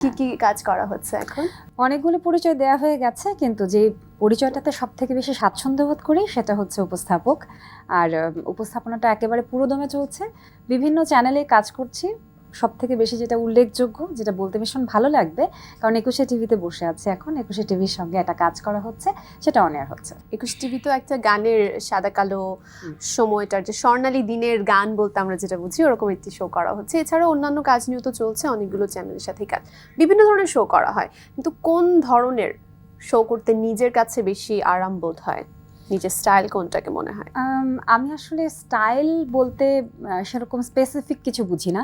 কি কি কাজ করা হচ্ছে এখন? অনেকগুলো পরিচয় দেওয়া হয়ে গেছে, কিন্তু যে পরিচয়টাতে সব থেকে বেশি স্বাচ্ছন্দ্য বোধ করি সেটা হচ্ছে উপস্থাপক। আর উপস্থাপনাটা একেবারে পুরোদমে চলছে। বিভিন্ন চ্যানেলে কাজ করছি। সব থেকে বেশি যেটা উল্লেখযোগ্য যেটা বলতে ভীষণ ভালো লাগবে কারণ একুশে টিভিতে বসে আছে এখন একুশে টিভির সঙ্গে একটা কাজ করা হচ্ছে সেটা অনেয়ার হচ্ছে। একুশ টিভি তো একটা গানের সাদা কালো সময়টার যে স্বর্ণালী দিনের গান বলতে আমরা যেটা বুঝি ওরকম একটি শো করা হচ্ছে। এছাড়াও অন্যান্য কাজ নিয়েও তো চলছে অনেকগুলো চ্যানেলের সাথে কাজ। বিভিন্ন ধরনের শো করা হয় কিন্তু কোন ধরনের শো করতে নিজের কাছে বেশি আরাম বোধ হয়? নিজের স্টাইল কোনটাকে মনে হয়? আমি আসলে স্টাইল বলতে সেরকম স্পেসিফিক কিছু বুঝি না।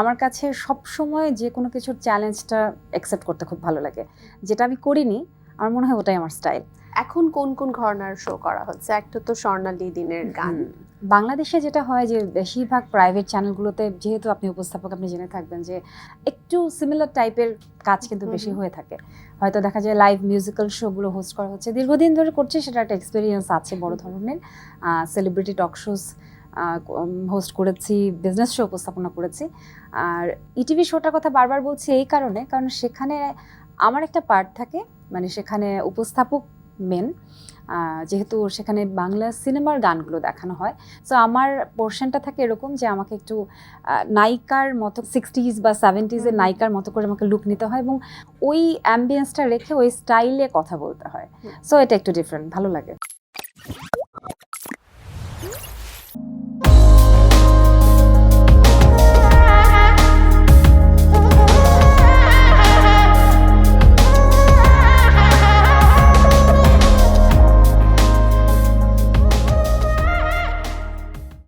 আমার কাছে সব সময় যে কোনো কিছুর চ্যালেঞ্জটা অ্যাকসেপ্ট করতে খুব ভালো লাগে। যেটা আমি করিনি আমার মনে হয় ওটাই আমার স্টাইল এখন কোন কোন ঘরনার শো করা হচ্ছে? একটা তো স্বর্ণালী দিনের গান। বাংলাদেশে যেটা হয় যে বেশিরভাগ প্রাইভেট চ্যানেলগুলোতে যেহেতু আপনি উপস্থাপক আপনি জেনে থাকবেন যে একটু সিমিলার টাইপের কাজ কিন্তু বেশি হয়ে থাকে। হয়তো দেখা যায় লাইভ মিউজিক্যাল শোগুলো হোস্ট করা হচ্ছে। দীর্ঘদিন ধরে করছে সেটা একটা এক্সপিরিয়েন্স আছে বড় ধরনের। সেলিব্রিটি টক শোজ হোস্ট করেছি বিজনেস শো উপস্থাপনা করেছি। আর ইটিভি শোটার কথা বারবার বলছি এই কারণে কারণ সেখানে আমার একটা পার্ট থাকে মানে সেখানে উপস্থাপক মেন যেহেতু সেখানে বাংলা সিনেমার গানগুলো দেখানো হয়। সো আমার পোর্শনটা থাকে এরকম যে আমাকে একটু নায়িকার মতো সিক্সটিজ বা সেভেন্টিজের নায়িকার মতো করে আমাকে লুক নিতে হয় এবং ওই অ্যাম্বিয়েন্সটা রেখে ওই স্টাইলে কথা বলতে হয়। সো এটা একটু ডিফারেন্ট ভালো লাগে।